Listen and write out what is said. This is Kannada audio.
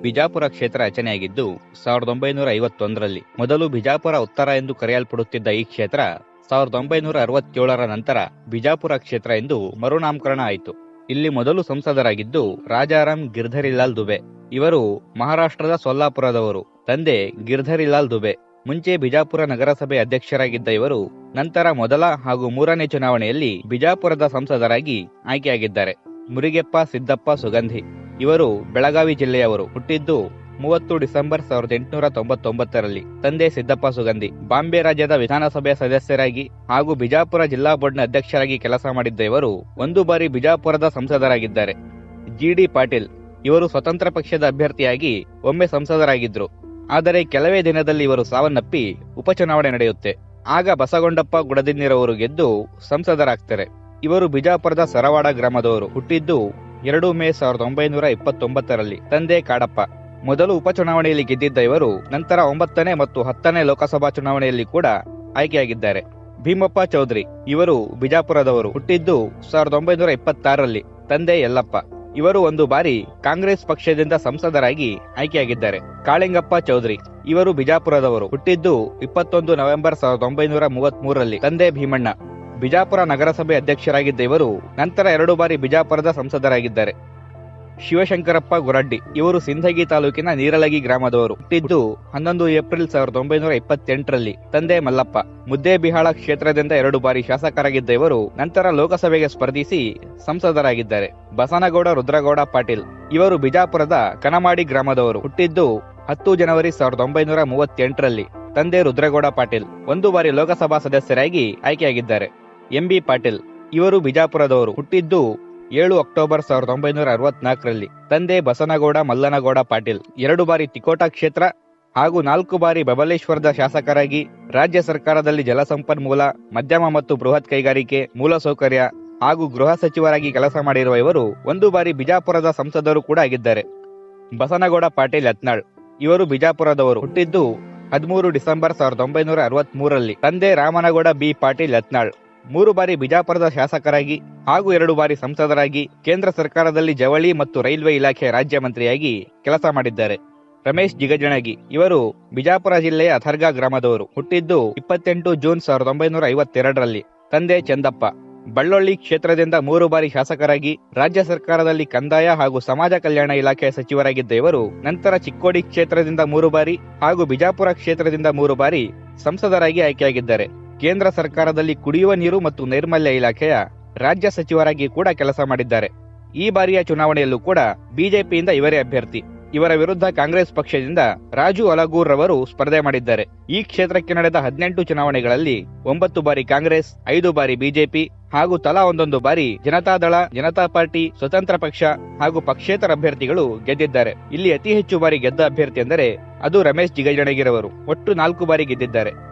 ಬಿಜಾಪುರ ಕ್ಷೇತ್ರ ರಚನೆಯಾಗಿದ್ದು ಸಾವಿರದ ಒಂಬೈನೂರ ಐವತ್ತೊಂದರಲ್ಲಿ ಮೊದಲು ಬಿಜಾಪುರ ಉತ್ತರ ಎಂದು ಕರೆಯಲ್ಪಡುತ್ತಿದ್ದ ಈ ಕ್ಷೇತ್ರ ಸಾವಿರದ ಒಂಬೈನೂರ ಅರವತ್ತೇಳರ ನಂತರ ಬಿಜಾಪುರ ಕ್ಷೇತ್ರ ಎಂದು ಮರುನಾಮಕರಣ ಆಯಿತು. ಇಲ್ಲಿ ಮೊದಲು ಸಂಸದರಾಗಿದ್ದು ರಾಜಾರಾಮ್ ಗಿರ್ಧರಿಲಾಲ್ ದುಬೆ. ಇವರು ಮಹಾರಾಷ್ಟ್ರದ ಸೊಲ್ಲಾಪುರದವರು. ತಂದೆ ಗಿರ್ಧರಿಲಾಲ್ ದುಬೆ. ಮುಂಚೆ ಬಿಜಾಪುರ ನಗರಸಭೆ ಅಧ್ಯಕ್ಷರಾಗಿದ್ದ ಇವರು ನಂತರ ಮೊದಲ ಹಾಗೂ ಮೂರನೇ ಚುನಾವಣೆಯಲ್ಲಿ ಬಿಜಾಪುರದ ಸಂಸದರಾಗಿ ಆಯ್ಕೆಯಾಗಿದ್ದಾರೆ. ಮುರಿಗೆಪ್ಪ, ಸಿದ್ದಪ್ಪ, ಸುಗಂಧಿ. ಇವರು ಬೆಳಗಾವಿ ಜಿಲ್ಲೆಯವರು. ಹುಟ್ಟಿದ್ದು ಮೂವತ್ತು ಡಿಸೆಂಬರ್ ಸಾವಿರದ ಎಂಟುನೂರ ತೊಂಬತ್ತೊಂಬತ್ತರಲ್ಲಿ. ತಂದೆ ಸಿದ್ದಪ್ಪ ಸುಗಂಧಿ. ಬಾಂಬೆ ರಾಜ್ಯದ ವಿಧಾನಸಭೆಯ ಸದಸ್ಯರಾಗಿ ಹಾಗೂ ಬಿಜಾಪುರ ಜಿಲ್ಲಾ ಬೋರ್ಡ್ನ ಅಧ್ಯಕ್ಷರಾಗಿ ಕೆಲಸ ಮಾಡಿದ್ದ ಇವರು ಒಂದು ಬಾರಿ ಬಿಜಾಪುರದ ಸಂಸದರಾಗಿದ್ದಾರೆ. ಜಿಡಿ ಪಾಟೀಲ್ ಇವರು ಸ್ವತಂತ್ರ ಪಕ್ಷದ ಅಭ್ಯರ್ಥಿಯಾಗಿ ಒಮ್ಮೆ ಸಂಸದರಾಗಿದ್ರು. ಆದರೆ ಕೆಲವೇ ದಿನದಲ್ಲಿ ಇವರು ಸಾವನ್ನಪ್ಪಿ ಉಪಚುನಾವಣೆ ನಡೆಯುತ್ತೆ. ಆಗ ಬಸಗೊಂಡಪ್ಪ ಗುಡದಿನ್ನಿರವರು ಗೆದ್ದು ಸಂಸದರಾಗ್ತಾರೆ. ಇವರು ಬಿಜಾಪುರದ ಸರವಾಡ ಗ್ರಾಮದವರು. ಹುಟ್ಟಿದ್ದು ಎರಡು ಮೇ ಸಾವಿರದ ಒಂಬೈನೂರ ಇಪ್ಪತ್ತೊಂಬತ್ತರಲ್ಲಿ ತಂದೆ ಕಾಡಪ್ಪ. ಮೊದಲು ಉಪಚುನಾವಣೆಯಲ್ಲಿ ಗೆದ್ದಿದ್ದ ಇವರು ನಂತರ ಒಂಬತ್ತನೇ ಮತ್ತು ಹತ್ತನೇ ಲೋಕಸಭಾ ಚುನಾವಣೆಯಲ್ಲಿ ಕೂಡ ಆಯ್ಕೆಯಾಗಿದ್ದಾರೆ. ಭೀಮಪ್ಪ ಚೌಧರಿ ಇವರು ಬಿಜಾಪುರದವರು ಹುಟ್ಟಿದ್ದು ಸಾವಿರದ ಒಂಬೈನೂರ ಇಪ್ಪತ್ತಾರರಲ್ಲಿ, ತಂದೆ ಯಲ್ಲಪ್ಪ. ಇವರು ಒಂದು ಬಾರಿ ಕಾಂಗ್ರೆಸ್ ಪಕ್ಷದಿಂದ ಸಂಸದರಾಗಿ ಆಯ್ಕೆಯಾಗಿದ್ದಾರೆ. ಕಾಳಿಂಗಪ್ಪ ಚೌಧರಿ ಇವರು ಬಿಜಾಪುರದವರು ಹುಟ್ಟಿದ್ದು ಇಪ್ಪತ್ತೊಂದು ನವೆಂಬರ್ ಸಾವಿರದ ಒಂಬೈನೂರ ಮೂವತ್ತ್ ಮೂರರಲ್ಲಿ ತಂದೆ ಭೀಮಣ್ಣ. ಬಿಜಾಪುರ ನಗರಸಭೆ ಅಧ್ಯಕ್ಷರಾಗಿದ್ದ ಇವರು ನಂತರ ಎರಡು ಬಾರಿ ಬಿಜಾಪುರದ ಸಂಸದರಾಗಿದ್ದಾರೆ. ಶಿವಶಂಕರಪ್ಪ ಗುರಡ್ಡಿ, ಇವರು ಸಿಂಧಗಿ ತಾಲೂಕಿನ ನೀರಲಗಿ ಗ್ರಾಮದವರು. ಹುಟ್ಟಿದ್ದು ಹನ್ನೊಂದು ಏಪ್ರಿಲ್ ಸಾವಿರದ ಒಂಬೈನೂರ ಇಪ್ಪತ್ತೆಂಟರಲ್ಲಿ ತಂದೆ ಮಲ್ಲಪ್ಪ. ಮುದ್ದೇಬಿಹಾಳ ಕ್ಷೇತ್ರದಿಂದ ಎರಡು ಬಾರಿ ಶಾಸಕರಾಗಿದ್ದ ಇವರು ನಂತರ ಲೋಕಸಭೆಗೆ ಸ್ಪರ್ಧಿಸಿ ಸಂಸದರಾಗಿದ್ದಾರೆ. ಬಸನಗೌಡ, ರುದ್ರಗೌಡ, ಪಾಟೀಲ್. ಇವರು ಬಿಜಾಪುರದ ಕನಮಾಡಿ ಗ್ರಾಮದವರು. ಹುಟ್ಟಿದ್ದು ಹತ್ತು ಜನವರಿ ಸಾವಿರದ ಒಂಬೈನೂರ ಮೂವತ್ತೆಂಟರಲ್ಲಿ ತಂದೆ ರುದ್ರಗೌಡ, ಪಾಟೀಲ್. ಒಂದು ಬಾರಿ ಲೋಕಸಭಾ ಸದಸ್ಯರಾಗಿ ಆಯ್ಕೆಯಾಗಿದ್ದಾರೆ. ಎಂಬಿ ಪಾಟೀಲ್, ಇವರು ಬಿಜಾಪುರದವರು. ಹುಟ್ಟಿದ್ದು ಏಳು ಅಕ್ಟೋಬರ್ ಸಾವಿರದ ಒಂಬೈನೂರ ಅರವತ್ನಾಲ್ಕರಲ್ಲಿ. ತಂದೆ ಬಸನಗೌಡ, ಮಲ್ಲನಗೌಡ ಪಾಟೀಲ್. ಎರಡು ಬಾರಿ ತಿಕೋಟಾ ಕ್ಷೇತ್ರ ಹಾಗೂ ನಾಲ್ಕು ಬಾರಿ ಬಬಲೇಶ್ವರದ ಶಾಸಕರಾಗಿ ರಾಜ್ಯ ಸರ್ಕಾರದಲ್ಲಿ ಜಲಸಂಪನ್ಮೂಲ, ಮಧ್ಯಮ ಮತ್ತು ಬೃಹತ್ ಕೈಗಾರಿಕೆ ಮೂಲಸೌಕರ್ಯ ಹಾಗೂ ಗೃಹ ಸಚಿವರಾಗಿ ಕೆಲಸ ಮಾಡಿರುವ ಇವರು ಒಂದು ಬಾರಿ ಬಿಜಾಪುರದ ಸಂಸದರು ಕೂಡ ಆಗಿದ್ದಾರೆ. ಬಸನಗೌಡ ಪಾಟೀಲ್ ಯತ್ನಾಳ್, ಇವರು ಬಿಜಾಪುರದವರು. ಹುಟ್ಟಿದ್ದು ಹದಿಮೂರು ಡಿಸೆಂಬರ್ ಸಾವಿರದ ಒಂಬೈನೂರ ಅರವತ್ತ್ ಮೂರರಲ್ಲಿ ತಂದೆ ರಾಮನಗೌಡ ಬಿ ಪಾಟೀಲ್ ಯತ್ನಾಳ್. ಮೂರು ಬಾರಿ ಬಿಜಾಪುರದ ಶಾಸಕರಾಗಿ ಹಾಗೂ ಎರಡು ಬಾರಿ ಸಂಸದರಾಗಿ ಕೇಂದ್ರ ಸರ್ಕಾರದಲ್ಲಿ ಜವಳಿ ಮತ್ತು ರೈಲ್ವೆ ಇಲಾಖೆ ರಾಜ್ಯ ಮಂತ್ರಿಯಾಗಿ ಕೆಲಸ ಮಾಡಿದ್ದಾರೆ. ರಮೇಶ್ ಜಿಗಜಣಗಿ ಇವರು ಬಿಜಾಪುರ ಜಿಲ್ಲೆಯ ಅಥರ್ಗಾ ಗ್ರಾಮದವರು. ಹುಟ್ಟಿದ್ದು ಇಪ್ಪತ್ತೆಂಟು ಜೂನ್ ಸಾವಿರದ ಒಂಬೈನೂರ ಐವತ್ತೆರಡರಲ್ಲಿ. ತಂದೆ ಚಂದಪ್ಪ. ಬಳ್ಳೊಳ್ಳಿ ಕ್ಷೇತ್ರದಿಂದ ಮೂರು ಬಾರಿ ಶಾಸಕರಾಗಿ ರಾಜ್ಯ ಸರ್ಕಾರದಲ್ಲಿ ಕಂದಾಯ ಹಾಗೂ ಸಮಾಜ ಕಲ್ಯಾಣ ಇಲಾಖೆ ಸಚಿವರಾಗಿದ್ದ ಇವರು ನಂತರ ಚಿಕ್ಕೋಡಿ ಕ್ಷೇತ್ರದಿಂದ ಮೂರು ಬಾರಿ ಹಾಗೂ ಬಿಜಾಪುರ ಕ್ಷೇತ್ರದಿಂದ ಮೂರು ಬಾರಿ ಸಂಸದರಾಗಿ ಆಯ್ಕೆಯಾಗಿದ್ದಾರೆ. ಕೇಂದ್ರ ಸರ್ಕಾರದಲ್ಲಿ ಕುಡಿಯುವ ನೀರು ಮತ್ತು ನೈರ್ಮಲ್ಯ ಇಲಾಖೆಯ ರಾಜ್ಯ ಸಚಿವರಾಗಿ ಕೂಡ ಕೆಲಸ ಮಾಡಿದ್ದಾರೆ. ಈ ಬಾರಿಯ ಚುನಾವಣೆಯಲ್ಲೂ ಕೂಡ ಬಿಜೆಪಿಯಿಂದ ಇವರೇ ಅಭ್ಯರ್ಥಿ. ಇವರ ವಿರುದ್ಧ ಕಾಂಗ್ರೆಸ್ ಪಕ್ಷದಿಂದ ರಾಜು ಅಲಗೂರ್ ರವರು ಸ್ಪರ್ಧೆ ಮಾಡಿದ್ದಾರೆ. ಈ ಕ್ಷೇತ್ರಕ್ಕೆ ನಡೆದ ಹದಿನೆಂಟು ಚುನಾವಣೆಗಳಲ್ಲಿ ಒಂಬತ್ತು ಬಾರಿ ಕಾಂಗ್ರೆಸ್, ಐದು ಬಾರಿ ಬಿಜೆಪಿ ಹಾಗೂ ತಲಾ ಒಂದೊಂದು ಬಾರಿ ಜನತಾದಳ ಜನತಾ ಪಾರ್ಟಿ, ಸ್ವತಂತ್ರ ಪಕ್ಷ ಹಾಗೂ ಪಕ್ಷೇತರ ಅಭ್ಯರ್ಥಿಗಳು ಗೆದ್ದಿದ್ದಾರೆ. ಇಲ್ಲಿ ಅತಿ ಹೆಚ್ಚು ಬಾರಿ ಗೆದ್ದ ಅಭ್ಯರ್ಥಿ ಎಂದರೆ ಅದು ರಮೇಶ್ ಜಿಗಜಣಗಿರವರು. ಒಟ್ಟು ನಾಲ್ಕು ಬಾರಿ ಗೆದ್ದಿದ್ದಾರೆ.